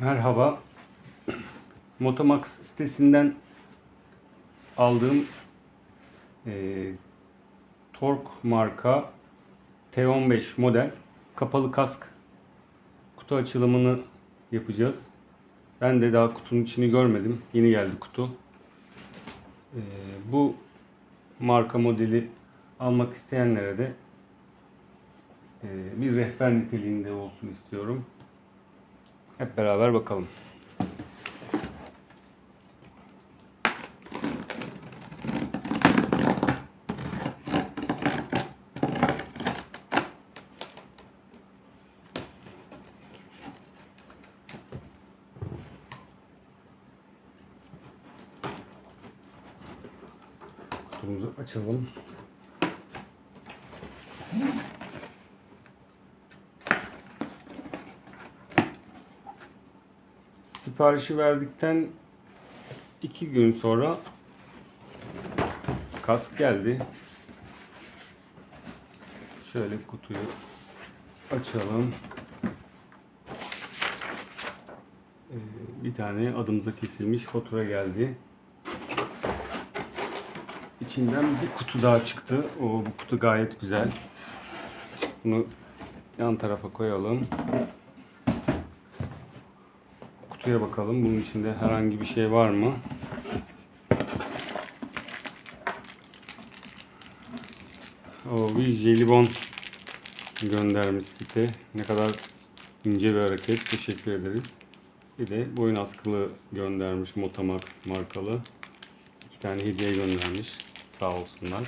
Merhaba. Motomax sitesinden aldığım eee Tork marka T15 model kapalı kask kutu açılımını yapacağız. Ben de daha kutunun içini görmedim. Yeni geldi kutu. Eee, bu marka modeli almak isteyenlere de eee, bir rehber niteliğinde olsun istiyorum. Hep beraber bakalım. Kutumuzu açalım. Siparişi verdikten iki gün sonra kask geldi. Şöyle kutuyu açalım. Ee, bir tane adımıza kesilmiş fatura geldi. İçinden bir kutu daha çıktı. O bu kutu gayet güzel. Bunu yan tarafa koyalım. Kutuya bakalım. Bunun içinde herhangi bir şey var mı? O bir jelibon göndermiş site. Ne kadar ince bir hareket. Teşekkür ederiz. Bir de boyun askılı göndermiş Motomax markalı. İki tane hediye göndermiş. Sağ olsunlar.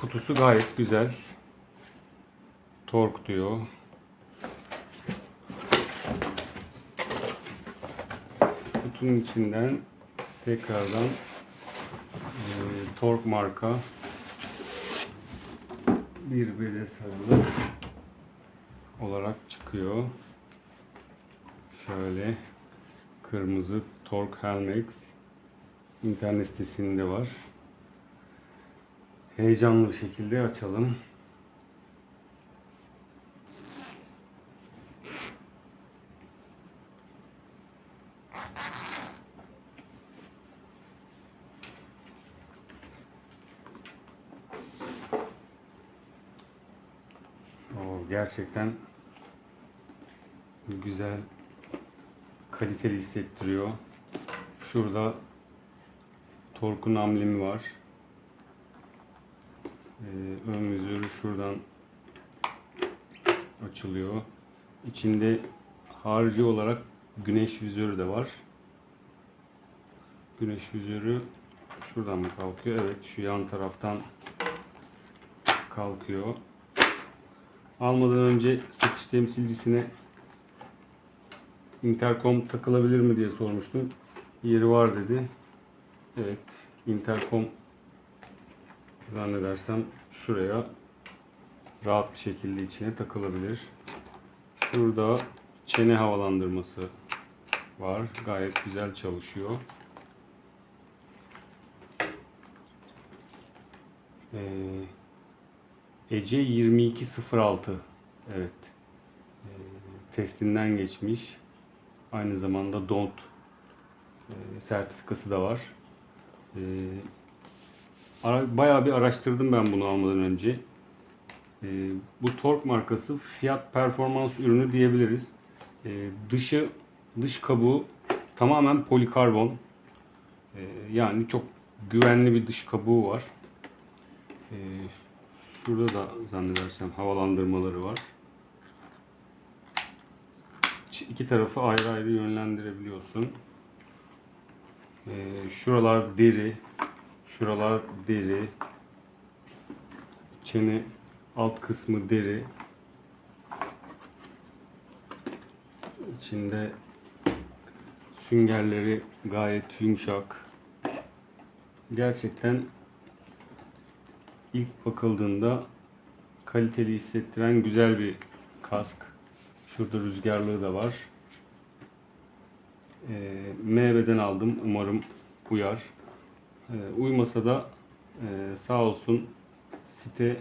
Kutusu gayet güzel. Tork diyor. Kutunun içinden tekrardan eee Tork marka bir beze sarılı olarak çıkıyor. Şöyle kırmızı Tork Helmex internet sitesinde var. Heyecanlı bir şekilde açalım. O gerçekten güzel, kaliteli hissettiriyor. Şurada Tork'un amblemi var. Ee, ön vizörü şuradan açılıyor. İçinde harici olarak güneş vizörü de var. Güneş vizörü şuradan mı kalkıyor? Evet, şu yan taraftan kalkıyor. Almadan önce satış temsilcisine interkom takılabilir mi diye sormuştum. Yeri var dedi. Evet, interkom zannedersem şuraya rahat bir şekilde içine takılabilir. Şurada çene havalandırması var. Gayet güzel çalışıyor. Ee, Ece 2206 evet Ee, testinden geçmiş. Aynı zamanda DONT e, sertifikası da var. Ara- bayağı bir araştırdım ben bunu almadan önce. Bu Tork markası fiyat performans ürünü diyebiliriz. Dışı dış kabuğu tamamen polikarbon. Ee, yani çok güvenli bir dış kabuğu var. Ee, şurada da zannedersem havalandırmaları var. İki- tarafı ayrı ayrı yönlendirebiliyorsun. Ee, şuralar deri, şuralar deri, çene alt kısmı deri. İçinde süngerleri gayet yumuşak. Gerçekten ilk bakıldığında kaliteli hissettiren güzel bir kask. Şurada rüzgarlığı da var. Ee, MV'den aldım. Umarım uyar. Ee, uymasa da e, sağ olsun site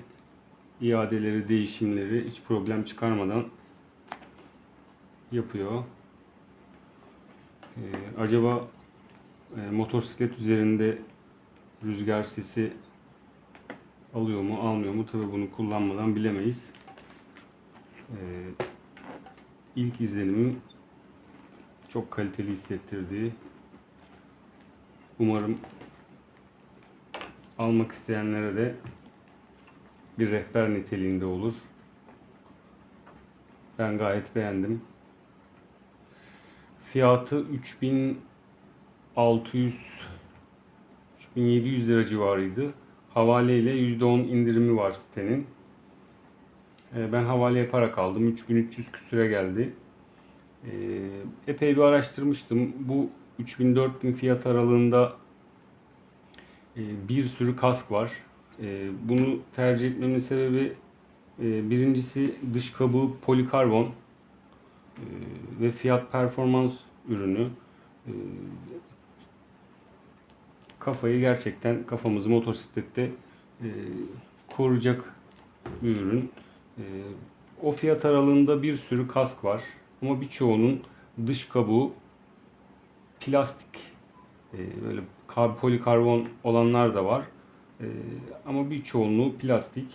iadeleri, değişimleri hiç problem çıkarmadan yapıyor. Ee, acaba e, motosiklet üzerinde rüzgar sesi alıyor mu almıyor mu tabi bunu kullanmadan bilemeyiz. Ee, ilk izlenimim çok kaliteli hissettirdiği. Umarım almak isteyenlere de bir rehber niteliğinde olur. Ben gayet beğendim. Fiyatı 3600 3700 lira civarıydı. Havale ile %10 indirimi var sitenin. Ee, Ben havale yaparak aldım. 3300 küsüre geldi. Ee, Epey bir araştırmıştım. Bu 3000-4000 fiyat aralığında e, bir sürü kask var. E, Bunu tercih etmemin sebebi e, birincisi dış kabuğu polikarbon ve fiyat performans ürünü. E, Kafayı gerçekten kafamızı motosiklette e, koruyacak bir ürün. O fiyat aralığında bir sürü kask var ama birçoğunun dış kabuğu plastik böyle kar, polikarbon olanlar da var. Ama bir çoğunluğu plastik.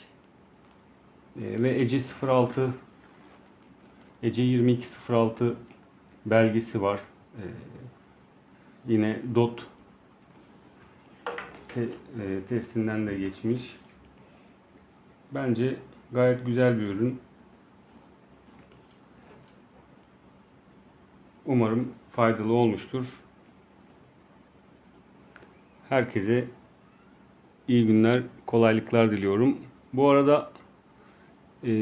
Ve Ece 06 Ece 2206 belgesi var. E, yine DOT te- e, testinden de geçmiş. Bence gayet güzel bir ürün. Umarım faydalı olmuştur. Herkese iyi günler, kolaylıklar diliyorum. Bu arada e,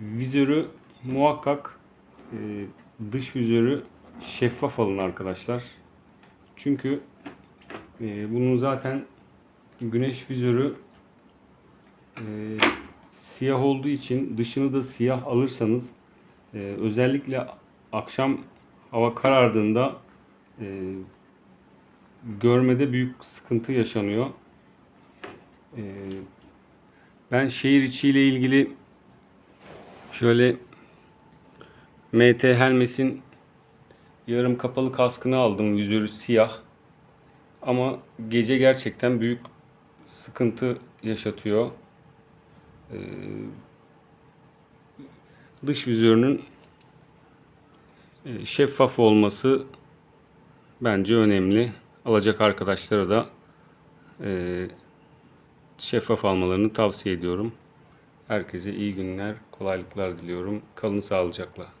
vizörü muhakkak e, dış vizörü şeffaf alın arkadaşlar. Çünkü e, bunun zaten güneş vizörü e, siyah olduğu için dışını da siyah alırsanız e, özellikle akşam hava karardığında e, görmede büyük sıkıntı yaşanıyor. Ee, ben şehir içi ile ilgili şöyle MT Helmes'in yarım kapalı kaskını aldım. Vizörü siyah. Ama gece gerçekten büyük sıkıntı yaşatıyor. Ee, dış vizörünün e, şeffaf olması bence önemli. Alacak arkadaşlara da e, şeffaf almalarını tavsiye ediyorum. Herkese iyi günler, kolaylıklar diliyorum. Kalın sağlıcakla.